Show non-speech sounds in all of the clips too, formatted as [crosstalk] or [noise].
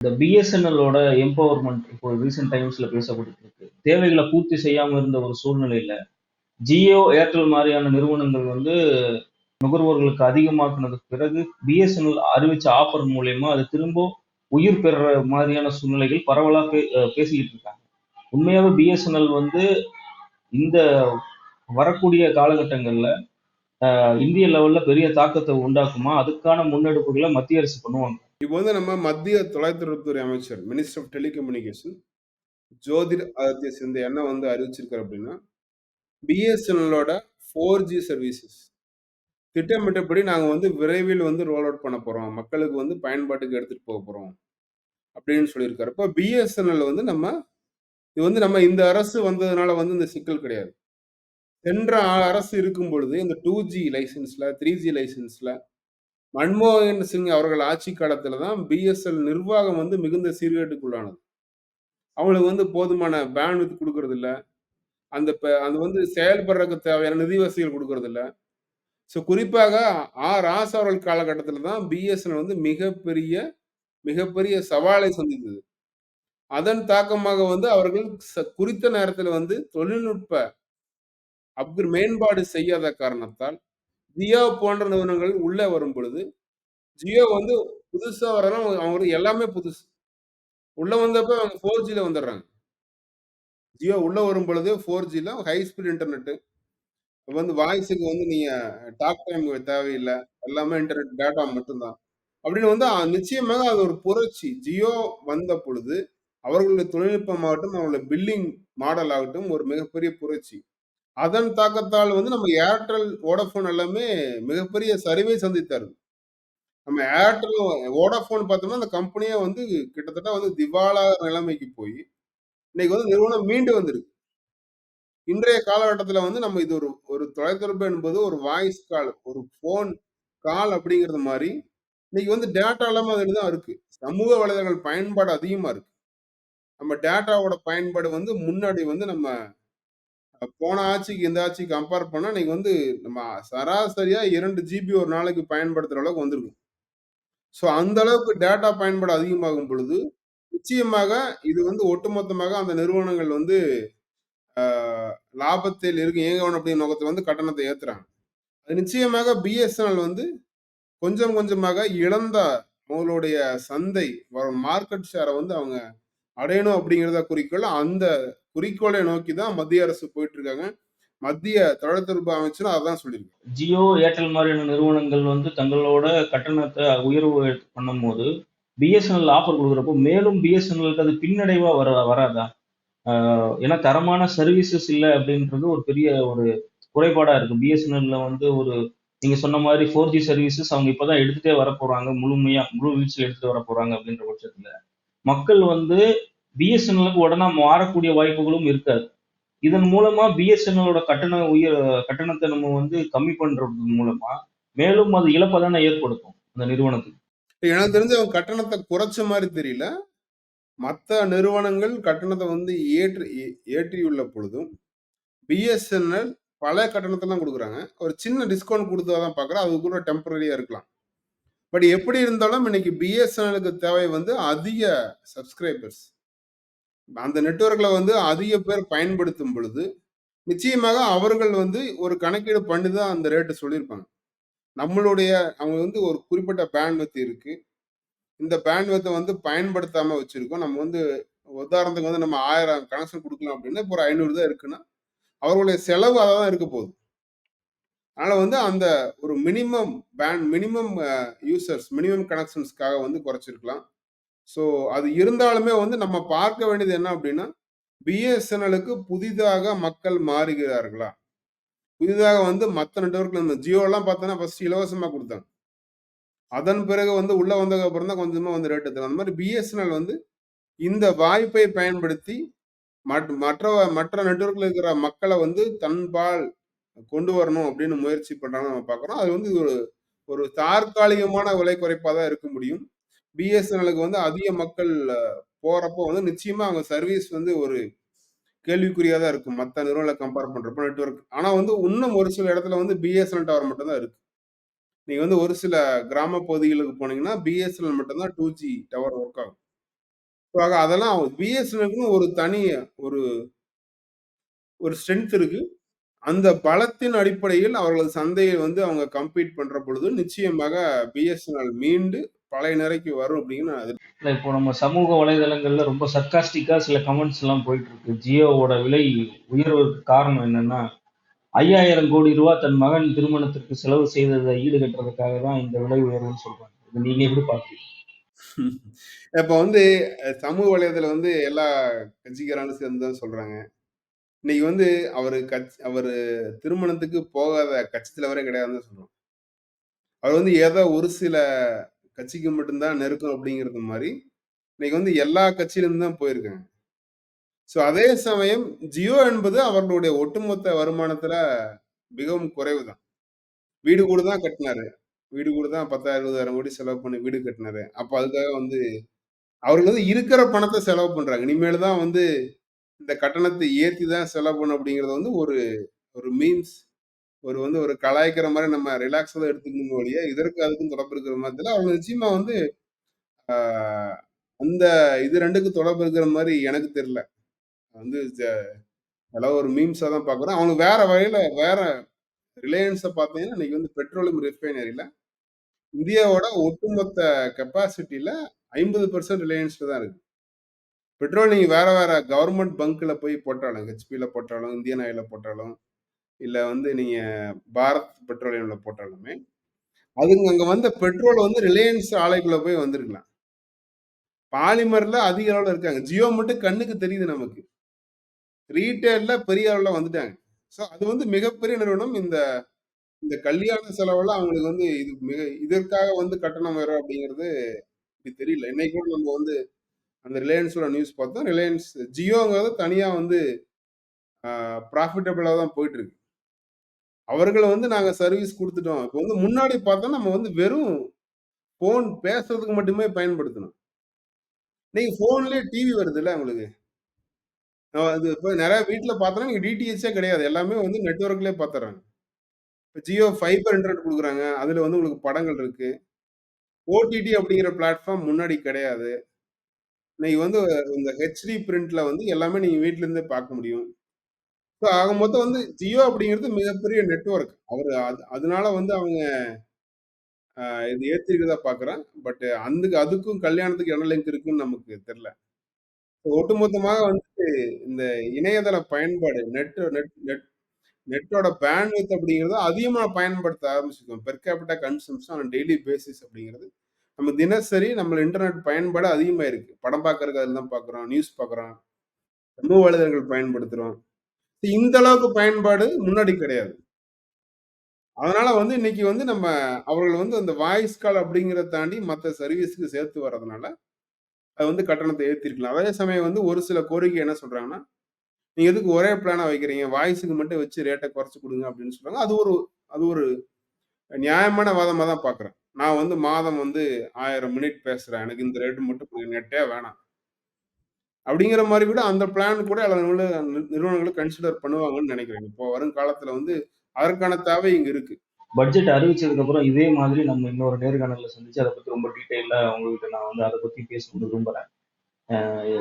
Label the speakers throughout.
Speaker 1: இந்த பிஎஸ்என்எல்லோட எம்பவர்மெண்ட் இப்போ ரீசெண்ட் டைம்ஸ்ல பேசப்பட்டு இருக்கு. தேவைகளை பூர்த்தி செய்யாமல் இருந்த ஒரு சூழ்நிலையில ஜியோ ஏர்டெல் மாதிரியான நிறுவனங்கள் வந்து நுகர்வோர்களுக்கு அதிகமாக்குனதுக்கு பிறகு பிஎஸ்என்எல் அறிவிச்ச ஆஃபர் மூலயமா அது திரும்ப உயிர் பெற மாதிரியான சூழ்நிலைகள் பரவலாக பே பேசிக்கிட்டு இருக்காங்க. உண்மையாகவே பிஎஸ்என்எல் வந்து இந்த வரக்கூடிய காலகட்டங்களில் இந்திய லெவலில் பெரிய தாக்கத்தை உண்டாக்குமா? அதுக்கான முன்னெடுப்புகளை மத்திய அரசு பண்ணுவாங்க.
Speaker 2: இப்போ வந்து நம்ம மத்திய தொலைத்தொடர்புத்துறை அமைச்சர் minister of telecommunication Jyotiraditya Scindia என்ன வந்து அறிவிச்சிருக்காரு அப்படின்னா பிஎஸ்என்எல்லோட ஃபோர் ஜி சர்வீசஸ் திட்டமிட்டபடி நாங்கள் வந்து விரைவில் வந்து ரோல் அவுட் பண்ண போகிறோம் மக்களுக்கு வந்து பயன்பாட்டுக்கு எடுத்துகிட்டு போக போகிறோம் அப்படின்னு சொல்லியிருக்காரு. இப்போ பிஎஸ்என்எல் வந்து நம்ம இது வந்து நம்ம இந்த அரசு வந்ததுனால வந்து இந்த சிக்கல் கிடையாது. சென்ற அரசு இருக்கும் பொழுது இந்த டூ ஜி லைசன்ஸில் த்ரீ ஜி லைசன்ஸில் மன்மோகன் சிங் அவர்கள் ஆட்சி காலத்துல தான் பிஎஸ்எல் நிர்வாகம் வந்து மிகுந்த சீர்கேட்டுக்குள்ளானது. அவங்களுக்கு வந்து போதுமான பேண்ட்வித் கொடுக்கறது இல்லை அந்த அது வந்து செயல்படுறதுக்கு தேவையான நிதி வசதிகள் கொடுக்கறது இல்லை ஸோ குறிப்பாக ஆ ராசா அவர்கள் காலகட்டத்தில் தான் பிஎஸ்என்எல் வந்து மிகப்பெரிய மிகப்பெரிய சவாலை சந்தித்தது. அதன் தாக்கமாக வந்து அவர்கள் ச- குறித்த நேரத்தில் வந்து தொழில்நுட்ப அப்கிர மேம்பாடு செய்யாத காரணத்தால் ஜியோ போன்ற நிறுவனங்கள் உள்ளே வரும் பொழுது ஜியோ வந்து புதுசா வரலாம். அவங்களுக்கு எல்லாமே புதுசு. உள்ள வந்தப்ப அவங்க ஃபோர் ஜியில் வந்துடுறாங்க. ஜியோ உள்ளே வரும் பொழுது ஃபோர் ஜில ஹை ஸ்பீட் இன்டர்நெட் வந்து வாய்ஸுக்கு வந்து நீங்க டாக் டைம் தேவையில்லை. எல்லாமே இன்டர்நெட் டேட்டா மட்டும்தான். அப்படின்னு வந்து நிச்சயமாக அது ஒரு புரட்சி. ஜியோ வந்த பொழுது அவர்களுடைய தொழில்நுட்பம் ஆகட்டும் அவங்களுடைய பில்லிங் மாடல் ஆகட்டும் ஒரு மிகப்பெரிய புரட்சி. அதன் தாக்கத்தால் வந்து நம்ம ஏர்டெல் வோடஃபோன் எல்லாமே மிகப்பெரிய சரிவை சந்தித்தார்கள். நம்ம ஏர்டெல் வோடாஃபோன் பார்த்தோம்னா அந்த கம்பெனியே வந்து கிட்டத்தட்ட வந்து திவாலா நிலைமைக்கு போய் இன்னைக்கு வந்து நிறுவனம் மீண்டு வந்திருக்கு. இன்றைய காலகட்டத்தில் வந்து நம்ம இது ஒரு ஒரு தொலைத்தொடர்பு என்பது ஒரு வாய்ஸ் கால் ஒரு ஃபோன் கால் அப்படிங்கிறது மாதிரி இன்னைக்கு வந்து டேட்டா எல்லாமே அதில் தான் இருக்கு. சமூக வலைதளங்கள் பயன்பாடு அதிகமாக இருக்கு. நம்ம டேட்டாவோட பயன்பாடு வந்து முன்னாடி வந்து நம்ம போன ஆட்சிக்கு இந்த ஆட்சிக்கு கம்பேர் பண்ணால் இன்னைக்கு வந்து நம்ம சராசரியா இரண்டு ஜிபி ஒரு நாளைக்கு பயன்படுத்துற அளவுக்கு வந்திருக்கும். ஸோ அந்த அளவுக்கு டேட்டா பயன்பாடு அதிகமாகும் பொழுது நிச்சயமாக இது வந்து ஒட்டுமொத்தமாக அந்த நிறுவனங்கள் வந்து லாபத்தில் இருக்கும் இயங்கணும் அப்படிங்கிற நோக்கத்தில் வந்து கட்டணத்தை ஏத்துறாங்க. அது நிச்சயமாக பிஎஸ்என்எல் வந்து கொஞ்சம் கொஞ்சமாக இழந்த அவங்களுடைய சந்தை மார்க்கெட் ஷேரை வந்து அவங்க அடையணும் அப்படிங்கிறத குறிக்கோள் அந்த குறிக்கோளை நோக்கி தான் மத்திய அரசு போயிட்டு இருக்காங்க மத்திய தொலைத்தொடர்பு அமைச்சரும் அதான் சொல்லியிருக்காங்க
Speaker 1: ஜியோ ஏர்டெல் மாதிரியான நிறுவனங்கள் வந்து தங்களோட கட்டணத்தை உயர்வு பண்ணும்போது பிஎஸ்என்எல் ஆஃபர் கொடுக்குறப்போ மேலும் பிஎஸ்என்எல்க்கு அது பின்னடைவா வர வராதா? ஏன்னா தரமான சர்வீசஸ் இல்லை அப்படின்றது ஒரு பெரிய ஒரு குறைபாடா இருக்கு. பிஎஸ்என்எல்ல வந்து ஒரு நீங்க சொன்ன மாதிரி ஃபோர் ஜி சர்வீசஸ் அவங்க இப்பதான் எடுத்துட்டே வர போறாங்க முழுமையா முழு வீழ்ச்சியில் எடுத்துட்டு வர போறாங்க அப்படின்ற பட்சத்துல. மக்கள் வந்து பிஎஸ்என்எலுக்கு உடனே மாறக்கூடிய வாய்ப்புகளும் இருக்காது. இதன் மூலமா பிஎஸ்என்எலோட கட்டண உயர் கட்டணத்தை நம்ம வந்து கம்மி பண்றது மூலமா மேலும் அது இழப்பை தானே ஏற்படுத்தும் அந்த நிறுவனத்துக்கு.
Speaker 2: எனக்கு தெரிஞ்சு அவங்க கட்டணத்தை குறைச்ச மாதிரி தெரியல. மற்ற நிறுவனங்கள் கட்டணத்தை வந்து ஏற்றி ஏ- ஏற்றியுள்ள பொழுதும் பிஎஸ்என்எல் பழைய கட்டணத்தெல்லாம் கொடுக்குறாங்க. ஒரு சின்ன டிஸ்கவுண்ட் கொடுத்தாதான் பார்க்குறேன். அது கூட டெம்பரரியாக இருக்கலாம். பட் எப்படி இருந்தாலும் இன்னைக்கு பிஎஸ்என்எலுக்கு தேவை வந்து அதிக சப்ஸ்கிரைபர்ஸ் அந்த நெட்வொர்க்கில் வந்து அதிக பேர் பயன்படுத்தும் பொழுது நிச்சயமாக அவர்கள் வந்து ஒரு கணக்கீடு பண்ணி தான் அந்த ரேட்டு சொல்லியிருப்பாங்க. நம்மளுடைய அவங்க வந்து ஒரு குறிப்பிட்ட பேண்ட்வெத் இருக்கு. இந்த பேண்ட்வெத்தை வந்து பயன்படுத்தாம வச்சிருக்கோம். நம்ம வந்து உதாரணத்துக்கு வந்து நம்ம ஆயிரம் கனெக்ஷன் கொடுக்கலாம் அப்படின்னா இப்போ ஒரு ஐநூறு தான் இருக்குன்னா அவர்களுடைய செலவு அதை தான் இருக்க போகுது. அதனால வந்து அந்த ஒரு minimum band minimum users minimum கனெக்ஷன்ஸ்க்காக வந்து குறைச்சிருக்கலாம். ஸோ அது இருந்தாலுமே வந்து நம்ம பார்க்க வேண்டியது என்ன அப்படின்னா பிஎஸ்என்எலுக்கு புதிதாக மக்கள் மாறுகிறார்களா? புதிதாக வந்து மற்ற நெட்ஒர்க்ல இந்த ஜியோலாம் பார்த்தோன்னா ஃபர்ஸ்ட் இலவசமாக கொடுத்தாங்க. அதன் பிறகு வந்து உள்ள வந்ததுக்கு அப்புறம் தான் கொஞ்சமாக வந்து ரேட் எடுத்தாங்க. அந்த மாதிரி பிஎஸ்என்எல் வந்து இந்த வாய்ப்பை பயன்படுத்தி மற்ற மற்ற மற்ற நெட்ஒர்க்ல இருக்கிற மக்களை வந்து தன்பால் கொண்டு வரணும் அப்படின்னு முயற்சி பண்ணுறாங்க நம்ம பார்க்குறோம். அது வந்து ஒரு ஒரு தற்காலிகமான விலை குறைப்பாக தான் இருக்க முடியும். பிஎஸ்என்எலுக்கு வந்து அதிக மக்கள் போறப்போ வந்து நிச்சயமா அவங்க சர்வீஸ் வந்து ஒரு கேள்விக்குறியா தான் இருக்கும். மற்ற நிறுவனங்களை கம்பேர் பண்றப்போ நெட்வொர்க் ஆனா வந்து இன்னும் ஒரு சில இடத்துல வந்து பிஎஸ்என்எல் டவர் மட்டும் தான் இருக்கு. நீங்க வந்து ஒரு சில கிராம பகுதிகளுக்கு போனீங்கன்னா பிஎஸ்என்எல் மட்டும்தான் டூ ஜி டவர் ஒர்க் ஆகும். ஸோ ஆக அதெல்லாம் பிஎஸ்என்எல்க்குன்னு ஒரு தனி ஒரு ஒரு ஸ்ட்ரென்த் இருக்கு. அந்த பலத்தின் அடிப்படையில் அவர்களது சந்தையை வந்து அவங்க கம்பீட் பண்ற பொழுது, நிச்சயமாக பிஎஸ்என்எல் மீண்டு பழைய நிலைக்கு வரும் அப்படின்னு
Speaker 1: இல்ல இப்போ நம்ம சமூக வலைதளங்கள்ல ரொம்ப சர்க்காஸ்டிக்கா சில கமெண்ட்ஸ் எல்லாம் போயிட்டு இருக்கு. ஜியோவோட விலை உயர்வதற்கு காரணம் என்னன்னா, 5000 கோடி ரூபாய் தன் மகன் திருமணத்திற்கு செலவு செய்ததை ஈடுகட்டுறதுக்காக தான் இந்த விலை உயர்வுன்னு சொல்றாங்க. இத நீங்க எப்படி பார்க்கிறீங்க? [laughs]
Speaker 2: இப்ப வந்து சமூக வலைதளம் வந்து எல்லா கட்சிக்காரங்களும் சேர்ந்து தான் சொல்றாங்க. இன்னைக்கு வந்து அவரு கட்சி அவரு திருமணத்துக்கு போகாத கட்சி தலைவரே கிடையாதுன்னு தான் சொல்றோம். அவர் வந்து ஏதோ ஒரு சில கட்சிக்கு மட்டும்தான் நெருக்கம் அப்படிங்கிறது மாதிரி இன்னைக்கு வந்து எல்லா கட்சியிலும் தான் போயிருக்காங்க. ஸோ அதே சமயம் ஜியோ என்பது அவர்களுடைய ஒட்டுமொத்த வருமானத்துல மிகவும் குறைவு தான். வீடு கூட தான் கட்டினாரு வீடு கூட தான் 10,000 20,000 கோடி செலவு பண்ணி வீடு கட்டினாரு அப்போ அதுக்காக வந்து அவர்கள் வந்து இருக்கிற பணத்தை செலவு பண்றாங்க. இனிமேல் தான் வந்து இந்த கட்டணத்தை ஏற்றி தான் செலவு பண்ணும் அப்படிங்கிறது வந்து ஒரு ஒரு மீன்ஸ் ஒரு வந்து ஒரு கலாய்க்கிற மாதிரி நம்ம ரிலாக்ஸாக தான் எடுத்துக்கணும் ஒழிய, இதற்கும் அதுக்கும் தொடர்பு இருக்கிற மாதிரி தெரியல. அவங்க நிச்சயமா வந்து அந்த இது ரெண்டுக்கும் தொடர்பு இருக்கிற மாதிரி எனக்கு தெரியல. வந்து ஜ அதெல்லாம் ஒரு மீம்ஸாக தான் பார்க்குறோம். அவங்க வேற வகையில வேற ரிலையன்ஸை பார்த்தீங்கன்னா, இன்னைக்கு வந்து பெட்ரோலியம் ரிஃபைனரியில் இந்தியாவோட ஒட்டுமொத்த கெப்பாசிட்டில 50% ரிலையன்ஸ்ல தான் இருக்கு. பெட்ரோல் நீங்கள் வேற வேற கவர்மெண்ட் பங்க்ல போய் போட்டாலும், ஹெச்பியில் போட்டாலும், இந்தியன் ஆயிலில் போட்டாலும், இல்லை வந்து நீங்கள் பாரத் பெட்ரோலியமில் போட்டாலுமே, அதுங்க அங்கே வந்த பெட்ரோல் வந்து ரிலையன்ஸ் ஆலைக்குள்ளே போய் வந்திருக்கலாம். பாலிமரில் அதிக அளவில் இருக்காங்க. ஜியோ மட்டும் கண்ணுக்கு தெரியுது நமக்கு. ரீட்டெயில்ல பெரிய அளவில் வந்துட்டாங்க. ஸோ அது வந்து மிகப்பெரிய நிறுவனம். இந்த இந்த கல்யாண செலவெல்லாம் அவங்களுக்கு வந்து இது மிக இதற்காக வந்து கட்டணம் வரும் அப்படிங்கிறது இப்படி தெரியல. இன்னைக்கு கூட நம்ம வந்து அந்த ரிலையன்ஸோட நியூஸ் பார்த்தோம். ரிலையன்ஸ் ஜியோங்கிறது தனியாக வந்து ப்ராஃபிட்டபிளாக தான் போயிட்டு இருக்கு. அவர்கள வந்து நாங்க சர்வீஸ் குடுத்துட்டோம். இப்ப வந்து முன்னாடி பார்த்தா நம்ம வந்து வெறும் ஃபோன் பேசுறதுக்கு மட்டுமே பயன்படுத்தணும். இன்னைக்கு ஃபோன்லயே டிவி வருதுல்ல உங்களுக்கு. அ அது இப்ப நெறைய வீட்ல பார்த்தோம்னா, நீங்க டிடிஹெச்சே கிடையாது. எல்லாமே வந்து நெட்வொர்க்லயே பார்த்துர்றாங்க. இப்ப ஜியோ ஃபைபர் இன்டர்நெட் குடுக்குறாங்க. அதுல வந்து உங்களுக்கு படங்கள் இருக்கு. ஓடிடி அப்படிங்கிற பிளாட்ஃபார்ம் முன்னாடி கிடையாது. இன்னைக்கு வந்து இந்த ஹெச்டி பிரிண்ட்ல வந்து எல்லாமே நீங்க வீட்ல இருந்தே பார்க்க முடியும். ஸோ ஆக மொத்தம் வந்து ஜியோ அப்படிங்கிறது மிகப்பெரிய நெட்வொர்க். அவர் அது அதனால வந்து அவங்க இது ஏற்றிருக்கிறதா பார்க்குறேன். பட் அந்த அதுக்கும் கல்யாணத்துக்கு என்ன லிங்க் இருக்குன்னு நமக்கு தெரில ஒட்டுமொத்தமாக வந்து இந்த இணையதள பயன்பாடு நெட் நெட் நெட் நெட்டோட பேண்ட்விட்த் அப்படிங்கிறது அதிகமாக பயன்படுத்த ஆரம்பிச்சிருக்கோம். Per capita consumption on daily basis அப்படிங்கிறது. நம்ம தினசரி நம்ம இன்டர்நெட் பயன்பாடு அதிகமாக இருக்குது படம் பார்க்கறதுக்கு அதில் தான் பார்க்குறோம். நியூஸ் பார்க்குறோம். சமூக வலைதளங்கள் பயன்படுத்துகிறோம் இந்த அளவுக்கு பயன்பாடு முன்னாடி கிடையாது. அதனால வந்து இன்னைக்கு வந்து நம்ம அவர்கள் வந்து அந்த வாய்ஸ் கால் அப்படிங்கிறத தாண்டி மற்ற சர்வீஸ்க்கு சேர்த்து வர்றதுனால, அது வந்து கட்டணத்தை ஏற்றிருக்கலாம் அதே சமயம் வந்து ஒரு சில கோரிக்கை என்ன சொல்றாங்கன்னா, நீங்க எதுக்கு ஒரே பிளானா வைக்கிறீங்க? வாய்ஸ்க்கு மட்டும் வச்சு ரேட்டை குறைச்சு கொடுங்க அப்படின்னு சொல்றாங்க. அது ஒரு அது ஒரு நியாயமான வாதமாக தான் பார்க்குறேன். நான் வந்து மாதம் வந்து ஆயிரம் மினிட் பேசுறேன். எனக்கு இந்த ரேட்டு மட்டும் நெட்டே வேணாம். அப்படிங்கிற மாரி கூட அந்த பிளான் கூட எல்லா நிறுவன நிறுவனங்களும் கன்சிடர் பண்ணுவாங்கன்னு நெனைக்கிறேன். இப்போ வருங்காலத்துல வந்து அதற்கான தேவை இங்க இருக்கு.
Speaker 1: பட்ஜெட் அறிவிச்சதுக்கு அப்புறம் இதே மாதிரி நம்ம இன்னொரு நேர்காணல்ல சந்திச்சு அத பத்தி ரொம்ப டீட்டெயிலா உங்ககிட்ட நான் வந்து அத பத்தி பேசணும்னு விரும்புறேன்.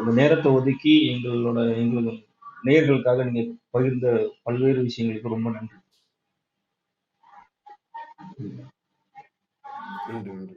Speaker 1: இந்த நேரத்த ஒதுக்கி எங்களோட எங்களுக்கு நேயர்களுக்காக நீங்க பகிர்ந்த பல்வேறு விஷயங்களுக்கு ரொம்ப நன்றி.
Speaker 2: நன்றி, நன்றி.